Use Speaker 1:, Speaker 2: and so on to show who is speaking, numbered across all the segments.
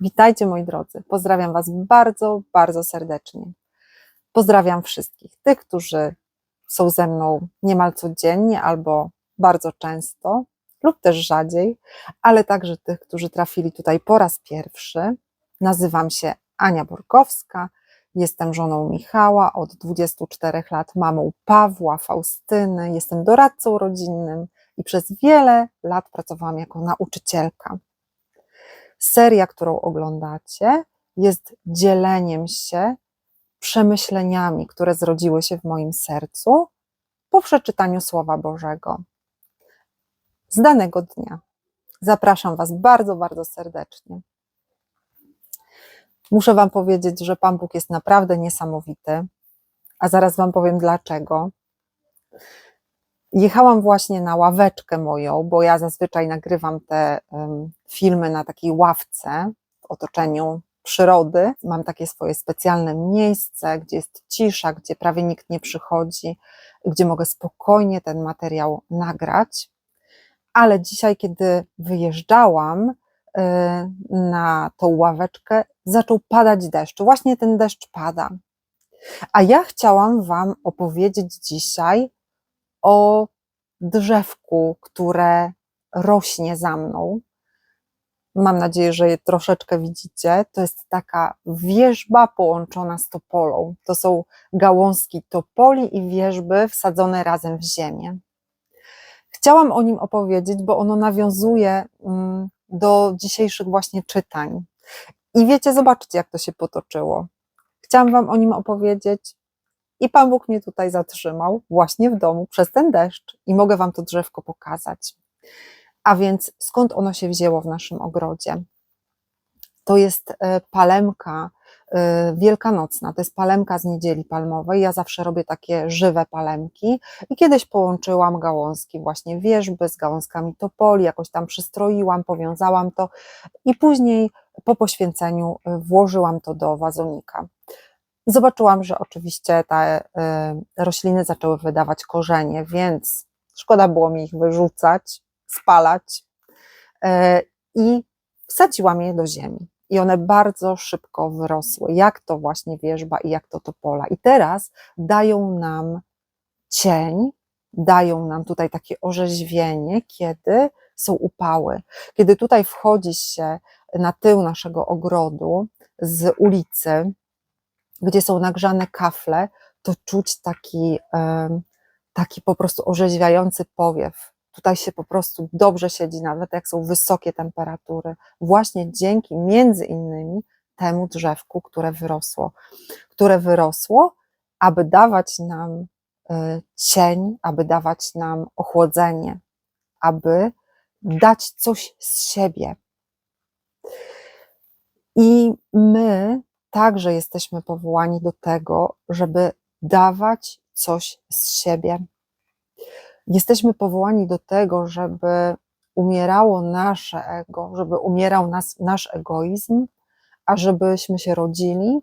Speaker 1: Witajcie moi drodzy. Pozdrawiam Was bardzo, bardzo serdecznie. Pozdrawiam wszystkich tych, którzy są ze mną niemal codziennie albo bardzo często, lub też rzadziej, ale także tych, którzy trafili tutaj po raz pierwszy. Nazywam się Ania Borkowska, jestem żoną Michała, od 24 lat mamą Pawła, Faustyny, jestem doradcą rodzinnym i przez wiele lat pracowałam jako nauczycielka. Seria, którą oglądacie, jest dzieleniem się przemyśleniami, które zrodziły się w moim sercu po przeczytaniu Słowa Bożego z danego dnia. Zapraszam Was bardzo, bardzo serdecznie. Muszę Wam powiedzieć, że Pan Bóg jest naprawdę niesamowity, a zaraz Wam powiem dlaczego. Jechałam właśnie na ławeczkę moją, bo ja zazwyczaj nagrywam te um, filmy na takiej ławce w otoczeniu przyrody. Mam takie swoje specjalne miejsce, gdzie jest cisza, gdzie prawie nikt nie przychodzi, gdzie mogę spokojnie ten materiał nagrać. Ale dzisiaj, kiedy wyjeżdżałam y, na tą ławeczkę, zaczął padać deszcz. Właśnie ten deszcz pada. A ja chciałam Wam opowiedzieć dzisiaj o drzewku, które rośnie za mną. Mam nadzieję, że je troszeczkę widzicie. To jest taka wierzba połączona z topolą. To są gałązki topoli i wierzby wsadzone razem w ziemię. Chciałam o nim opowiedzieć, bo ono nawiązuje mm, do dzisiejszych właśnie czytań. I wiecie, zobaczcie, jak to się potoczyło. Chciałam Wam o nim opowiedzieć, i Pan Bóg mnie tutaj zatrzymał, właśnie w domu, przez ten deszcz, i mogę Wam to drzewko pokazać. A więc skąd ono się wzięło w naszym ogrodzie? To jest e, palemka e, wielkanocna, to jest palemka z niedzieli palmowej. Ja zawsze robię takie żywe palemki i kiedyś połączyłam gałązki właśnie wierzby z gałązkami topoli, jakoś tam przystroiłam, powiązałam to i później po poświęceniu e, włożyłam to do wazonika. Zobaczyłam, że oczywiście te rośliny zaczęły wydawać korzenie, więc szkoda było mi ich wyrzucać, spalać e, i wsadziłam je do ziemi. I one bardzo szybko wyrosły, jak to właśnie wierzba i jak to topola. I teraz dają nam cień, dają nam tutaj takie orzeźwienie, kiedy są upały. Kiedy tutaj wchodzi się na tył naszego ogrodu z ulicy, gdzie są nagrzane kafle, to czuć taki, taki po prostu orzeźwiający powiew. Tutaj się po prostu dobrze siedzi, nawet jak są wysokie temperatury, właśnie dzięki między innymi temu drzewku, które wyrosło, które wyrosło, aby dawać nam e, cień, aby dawać nam ochłodzenie, aby dać coś z siebie. I my także jesteśmy powołani do tego, żeby dawać coś z siebie. Jesteśmy powołani do tego, żeby umierało nasze ego, żeby umierał nas, nasz egoizm, a żebyśmy się rodzili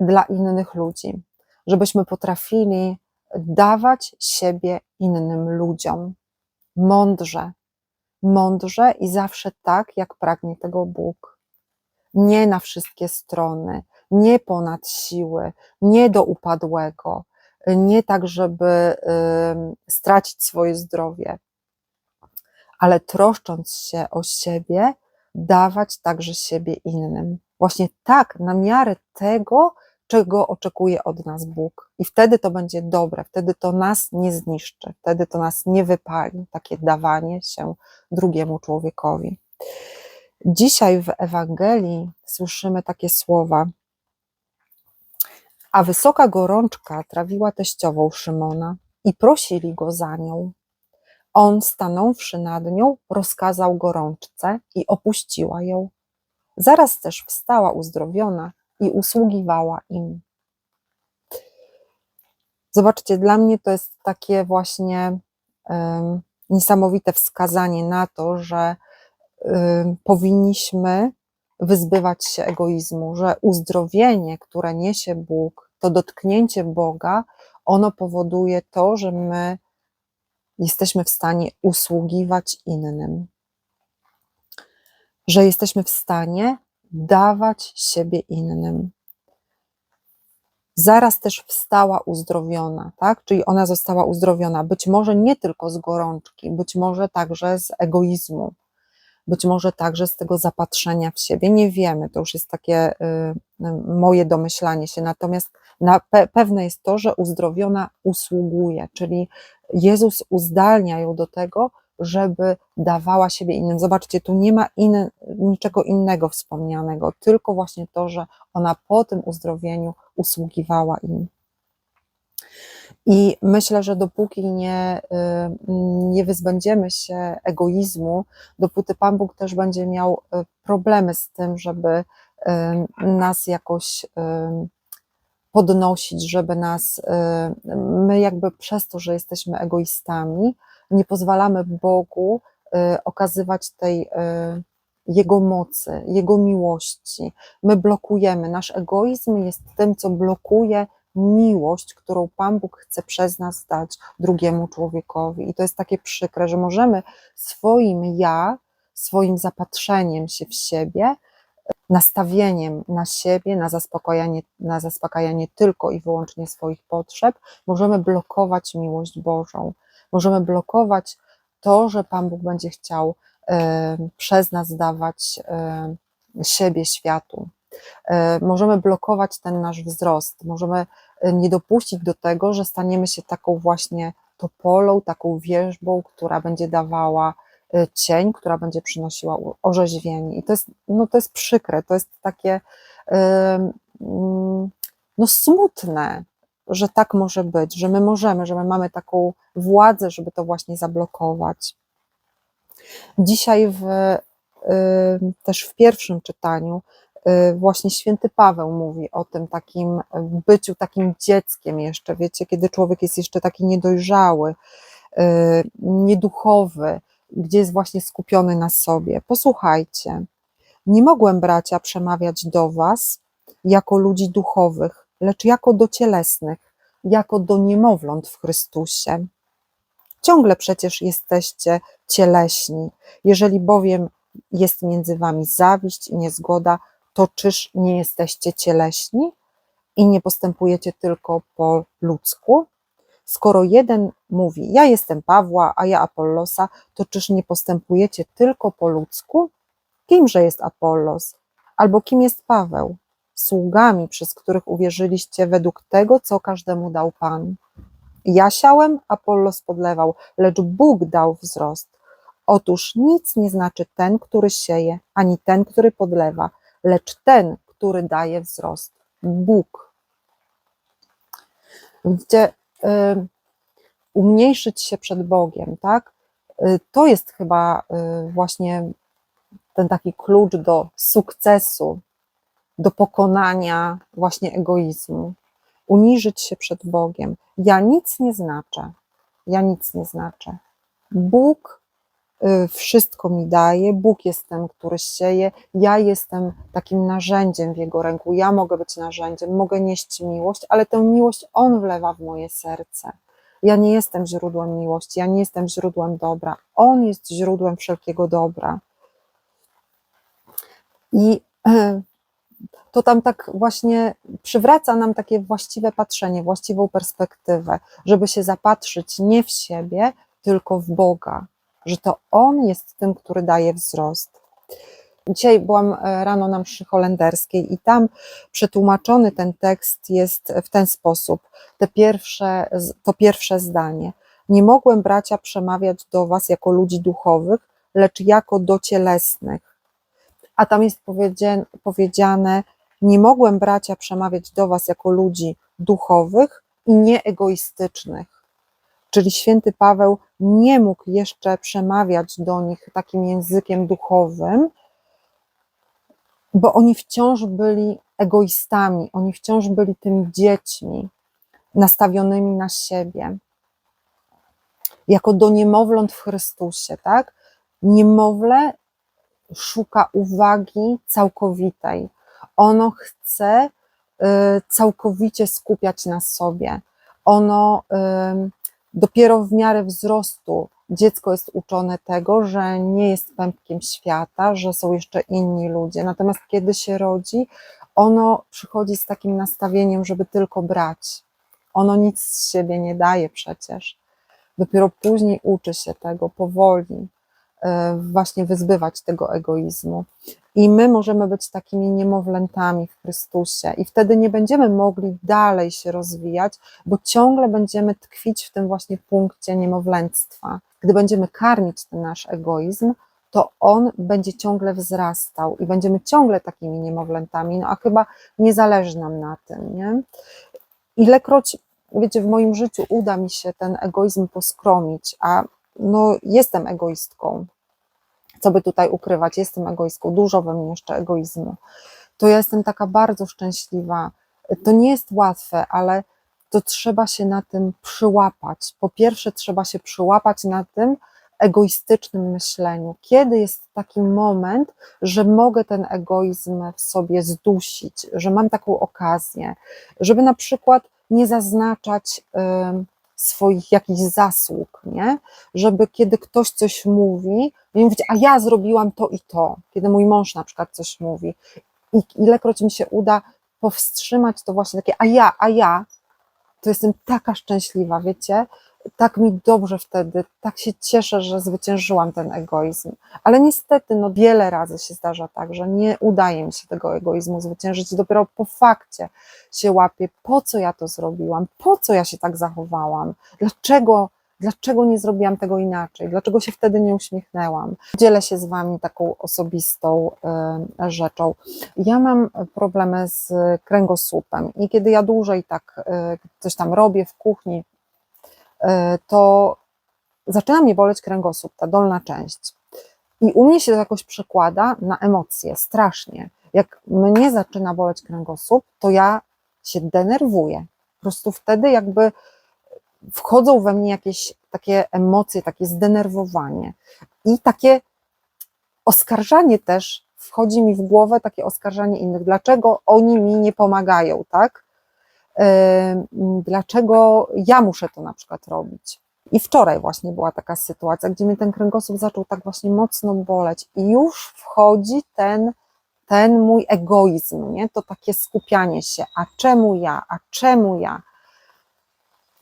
Speaker 1: dla innych ludzi, żebyśmy potrafili dawać siebie innym ludziom mądrze, mądrze i zawsze tak, jak pragnie tego Bóg. Nie na wszystkie strony, nie ponad siły, nie do upadłego, nie tak, żeby stracić swoje zdrowie, ale troszcząc się o siebie, dawać także siebie innym. Właśnie tak, na miarę tego, czego oczekuje od nas Bóg. I wtedy to będzie dobre, wtedy to nas nie zniszczy, wtedy to nas nie wypali, takie dawanie się drugiemu człowiekowi. Dzisiaj w Ewangelii słyszymy takie słowa: a wysoka gorączka trawiła teściową Szymona i prosili go za nią. On, stanąwszy nad nią, rozkazał gorączce i opuściła ją. Zaraz też wstała uzdrowiona i usługiwała im. Zobaczcie, dla mnie to jest takie właśnie um, niesamowite wskazanie na to, że um, powinniśmy wyzbywać się egoizmu, że uzdrowienie, które niesie Bóg, to dotknięcie Boga, ono powoduje to, że my jesteśmy w stanie usługiwać innym, że jesteśmy w stanie dawać siebie innym. Zaraz też wstała uzdrowiona, tak? Czyli ona została uzdrowiona, być może nie tylko z gorączki, być może także z egoizmu, być może także z tego zapatrzenia w siebie. Nie wiemy, to już jest takie y, y, moje domyślanie się. Natomiast na pe pewne jest to, że uzdrowiona usługuje, czyli Jezus uzdalnia ją do tego, żeby dawała siebie innym. Zobaczcie, tu nie ma in, niczego innego wspomnianego, tylko właśnie to, że ona po tym uzdrowieniu usługiwała im. I myślę, że dopóki nie, y, nie wyzbędziemy się egoizmu, dopóty Pan Bóg też będzie miał y, problemy z tym, żeby y, nas jakoś podnosić, żeby nas, my jakby przez to, że jesteśmy egoistami, nie pozwalamy Bogu okazywać tej Jego mocy, Jego miłości. My blokujemy, nasz egoizm jest tym, co blokuje miłość, którą Pan Bóg chce przez nas dać drugiemu człowiekowi. I to jest takie przykre, że możemy swoim ja, swoim zapatrzeniem się w siebie, nastawieniem na siebie, na zaspokajanie, na zaspokajanie tylko i wyłącznie swoich potrzeb, możemy blokować miłość Bożą. Możemy blokować to, że Pan Bóg będzie chciał y, przez nas dawać y, siebie światu. Y, możemy blokować ten nasz wzrost, możemy nie dopuścić do tego, że staniemy się taką właśnie topolą, taką wierzbą, która będzie dawała y, cień, która będzie przynosiła orzeźwienie. I to jest, no to jest przykre, to jest takie no smutne, że tak może być, że my możemy, że my mamy taką władzę, żeby to właśnie zablokować. Dzisiaj w, też w pierwszym czytaniu Y, właśnie święty Paweł mówi o tym takim byciu takim dzieckiem jeszcze, wiecie, kiedy człowiek jest jeszcze taki niedojrzały, y, nieduchowy, gdzie jest właśnie skupiony na sobie. Posłuchajcie, nie mogłem, bracia, przemawiać do was jako ludzi duchowych, lecz jako do cielesnych, jako do niemowląt w Chrystusie. Ciągle przecież jesteście cieleśni. Jeżeli bowiem jest między wami zawiść i niezgoda, to czyż nie jesteście cieleśni i nie postępujecie tylko po ludzku? Skoro jeden mówi, ja jestem Pawła, a ja Apollosa, to czyż nie postępujecie tylko po ludzku? Kimże jest Apollos? Albo kim jest Paweł? Sługami, przez których uwierzyliście według tego, co każdemu dał Pan. Ja siałem, Apollos podlewał, lecz Bóg dał wzrost. Otóż nic nie znaczy ten, który sieje, ani ten, który podlewa, lecz ten, który daje wzrost, Bóg. Widzicie, y, umniejszyć się przed Bogiem, tak? Y, to jest chyba y, właśnie ten taki klucz do sukcesu, do pokonania właśnie egoizmu. Uniżyć się przed Bogiem. Ja nic nie znaczę. Ja nic nie znaczę. Bóg wszystko mi daje, Bóg jest ten, który sieje, ja jestem takim narzędziem w Jego ręku, ja mogę być narzędziem, mogę nieść miłość, ale tę miłość On wlewa w moje serce. Ja nie jestem źródłem miłości, ja nie jestem źródłem dobra, On jest źródłem wszelkiego dobra. I y, to tam tak właśnie przywraca nam takie właściwe patrzenie, właściwą perspektywę, żeby się zapatrzyć nie w siebie, tylko w Boga, że to On jest tym, który daje wzrost. Dzisiaj byłam e, rano na mszy holenderskiej i tam przetłumaczony ten tekst jest w ten sposób. Te pierwsze, to pierwsze zdanie. Nie mogłem, bracia, przemawiać do was jako ludzi duchowych, lecz jako do cielesnych. A tam jest powiedziane, nie mogłem, bracia, przemawiać do was jako ludzi duchowych i nieegoistycznych Czyli święty Paweł nie mógł jeszcze przemawiać do nich takim językiem duchowym, bo oni wciąż byli egoistami, oni wciąż byli tymi dziećmi nastawionymi na siebie. Jako do niemowląt w Chrystusie, tak? Niemowlę szuka uwagi całkowitej. Ono chce y, całkowicie skupiać na sobie. Ono dopiero w miarę wzrostu dziecko jest uczone tego, że nie jest pępkiem świata, że są jeszcze inni ludzie. Natomiast kiedy się rodzi, ono przychodzi z takim nastawieniem, żeby tylko brać. Ono nic z siebie nie daje przecież. Dopiero później uczy się tego powoli, właśnie wyzbywać tego egoizmu. I my możemy być takimi niemowlętami w Chrystusie, i wtedy nie będziemy mogli dalej się rozwijać, bo ciągle będziemy tkwić w tym właśnie punkcie niemowlęctwa. Gdy będziemy karmić ten nasz egoizm, to on będzie ciągle wzrastał i będziemy ciągle takimi niemowlętami, no a chyba nie zależy nam na tym, nie? Ilekroć, wiecie, w moim życiu uda mi się ten egoizm poskromić, a no jestem egoistką, co by tutaj ukrywać, jestem egoistką, dużo we mnie jeszcze egoizmu, to ja jestem taka bardzo szczęśliwa. To nie jest łatwe, ale to trzeba się na tym przyłapać. Po pierwsze, trzeba się przyłapać na tym egoistycznym myśleniu. Kiedy jest taki moment, że mogę ten egoizm w sobie zdusić, że mam taką okazję, żeby na przykład nie zaznaczać ym, swoich jakichś zasług, nie? Żeby kiedy ktoś coś mówi, nie mówić, a ja zrobiłam to i to, kiedy mój mąż na przykład coś mówi. I ilekroć mi się uda powstrzymać to właśnie takie, a ja, a ja, to jestem taka szczęśliwa, wiecie? Tak mi dobrze wtedy, tak się cieszę, że zwyciężyłam ten egoizm. Ale niestety, no wiele razy się zdarza tak, że nie udaje mi się tego egoizmu zwyciężyć dopiero po fakcie się łapię, po co ja to zrobiłam, po co ja się tak zachowałam, dlaczego, dlaczego nie zrobiłam tego inaczej, dlaczego się wtedy nie uśmiechnęłam. Dzielę się z Wami taką osobistą y, rzeczą. Ja mam problemy z kręgosłupem i kiedy ja dłużej tak y, coś tam robię w kuchni, to zaczyna mnie boleć kręgosłup, ta dolna część. I u mnie się to jakoś przekłada na emocje, strasznie. Jak mnie zaczyna boleć kręgosłup, to ja się denerwuję. Po prostu wtedy jakby wchodzą we mnie jakieś takie emocje, takie zdenerwowanie i takie oskarżanie też wchodzi mi w głowę, takie oskarżanie innych. Dlaczego oni mi nie pomagają, tak? Dlaczego ja muszę to na przykład robić? I wczoraj właśnie była taka sytuacja, gdzie mnie ten kręgosłup zaczął tak właśnie mocno boleć i już wchodzi ten, ten mój egoizm, nie? To takie skupianie się, a czemu ja, a czemu ja?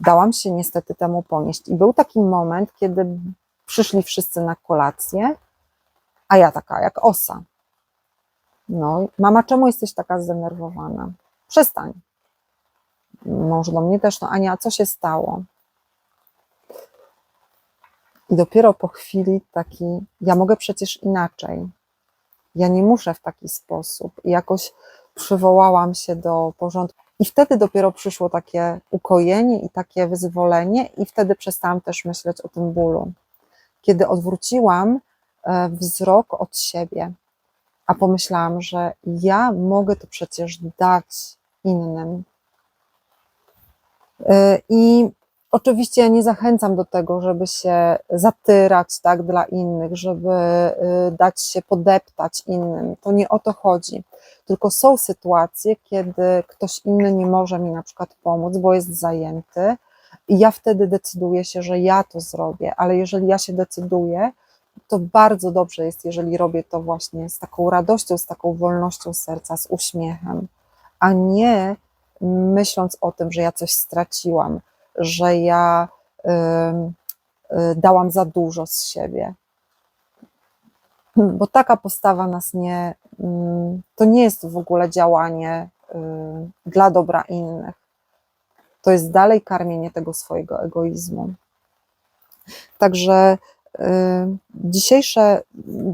Speaker 1: Dałam się niestety temu ponieść. I był taki moment, kiedy przyszli wszyscy na kolację, a ja taka jak osa. No, mama, czemu jesteś taka zdenerwowana? Przestań. Mąż do mnie też, no Ania, co się stało? I dopiero po chwili taki, ja mogę przecież inaczej. Ja nie muszę w taki sposób. I jakoś przywołałam się do porządku. I wtedy dopiero przyszło takie ukojenie i takie wyzwolenie, i wtedy przestałam też myśleć o tym bólu. Kiedy odwróciłam e, wzrok od siebie, a pomyślałam, że ja mogę to przecież dać innym. E, I oczywiście ja nie zachęcam do tego, żeby się zatyrać tak dla innych, żeby y, dać się podeptać innym. To nie o to chodzi. Tylko są sytuacje, kiedy ktoś inny nie może mi na przykład pomóc, bo jest zajęty, i ja wtedy decyduję się, że ja to zrobię, ale jeżeli ja się decyduję, to bardzo dobrze jest, jeżeli robię to właśnie z taką radością, z taką wolnością serca, z uśmiechem, a nie myśląc o tym, że ja coś straciłam, że ja y, y, dałam za dużo z siebie. Bo taka postawa nas nie, y, to nie jest w ogóle działanie y, dla dobra innych. To jest dalej karmienie tego swojego egoizmu. Także y, dzisiejsze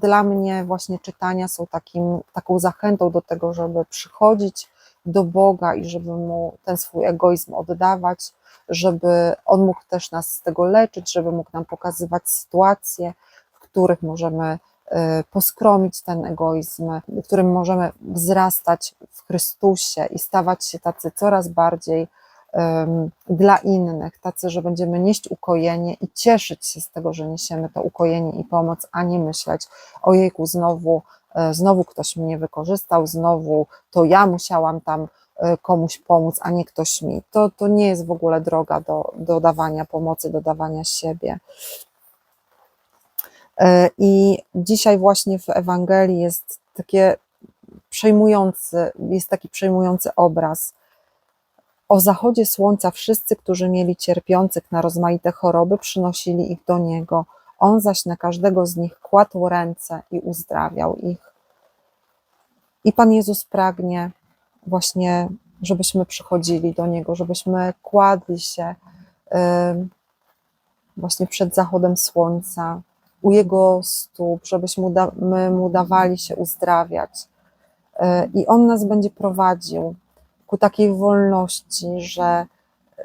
Speaker 1: dla mnie właśnie czytania są takim, taką zachętą do tego, żeby przychodzić do Boga i żeby mu ten swój egoizm oddawać, żeby on mógł też nas z tego leczyć, żeby mógł nam pokazywać sytuacje, w których możemy y, poskromić ten egoizm, w którym możemy wzrastać w Chrystusie i stawać się tacy coraz bardziej um, dla innych, tacy, że będziemy nieść ukojenie i cieszyć się z tego, że niesiemy to ukojenie i pomoc, a nie myśleć, ojejku, znowu, znowu ktoś mnie wykorzystał, znowu to ja musiałam tam e, komuś pomóc, a nie ktoś mi. To, to nie jest w ogóle droga do, do dawania pomocy, do dawania siebie. E, I dzisiaj właśnie w Ewangelii jest takie przejmujący, jest taki przejmujący obraz. O zachodzie słońca wszyscy, którzy mieli cierpiących na rozmaite choroby, przynosili ich do Niego. On zaś na każdego z nich kładł ręce i uzdrawiał ich. I Pan Jezus pragnie właśnie, żebyśmy przychodzili do Niego, żebyśmy kładli się właśnie przed zachodem słońca, u Jego stóp, żebyśmy mu Mu dawali się uzdrawiać. E, I On nas będzie prowadził ku takiej wolności, że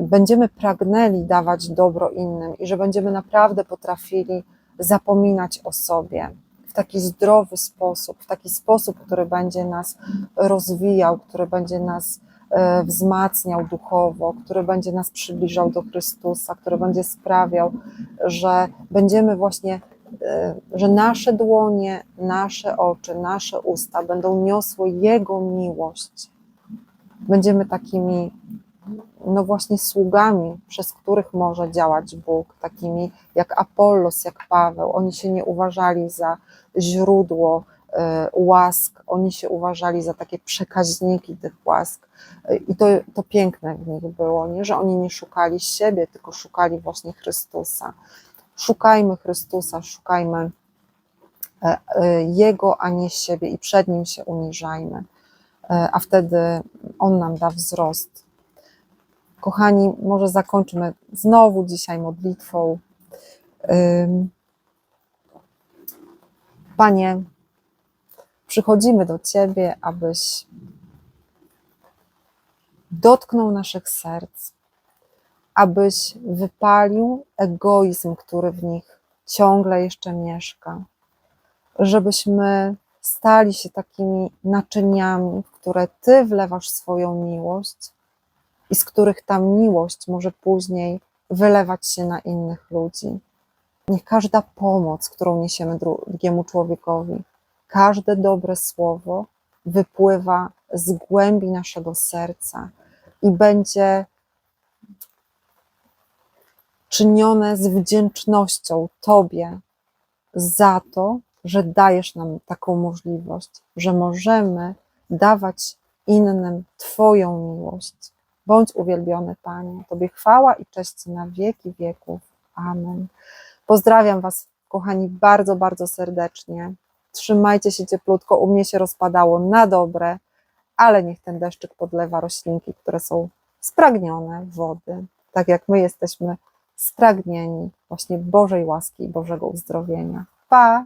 Speaker 1: będziemy pragnęli dawać dobro innym i że będziemy naprawdę potrafili zapominać o sobie w taki zdrowy sposób, w taki sposób, który będzie nas rozwijał, który będzie nas e, wzmacniał duchowo, który będzie nas przybliżał do Chrystusa, który będzie sprawiał, że będziemy właśnie, e, że nasze dłonie, nasze oczy, nasze usta będą niosły Jego miłość. Będziemy takimi no właśnie sługami, przez których może działać Bóg, takimi jak Apollos, jak Paweł. Oni się nie uważali za źródło e, łask, oni się uważali za takie przekaźniki tych łask. I to, to piękne w nich było, nie? że oni nie szukali siebie, tylko szukali właśnie Chrystusa. Szukajmy Chrystusa, szukajmy e, e, Jego, a nie siebie i przed Nim się uniżajmy, E, a wtedy On nam da wzrost. Kochani, może zakończmy znowu dzisiaj modlitwą. Panie, przychodzimy do Ciebie, abyś dotknął naszych serc, abyś wypalił egoizm, który w nich ciągle jeszcze mieszka, żebyśmy stali się takimi naczyniami, w które Ty wlewasz swoją miłość i z których ta miłość może później wylewać się na innych ludzi. Niech każda pomoc, którą niesiemy drugiemu człowiekowi, każde dobre słowo wypływa z głębi naszego serca i będzie czynione z wdzięcznością Tobie za to, że dajesz nam taką możliwość, że możemy dawać innym Twoją miłość. Bądź uwielbiony, Panie. Tobie chwała i cześć na wieki wieków. Amen. Pozdrawiam Was, kochani, bardzo, bardzo serdecznie. Trzymajcie się cieplutko. U mnie się rozpadało na dobre, ale niech ten deszczyk podlewa roślinki, które są spragnione wody, tak jak my jesteśmy spragnieni właśnie Bożej łaski i Bożego uzdrowienia. Pa!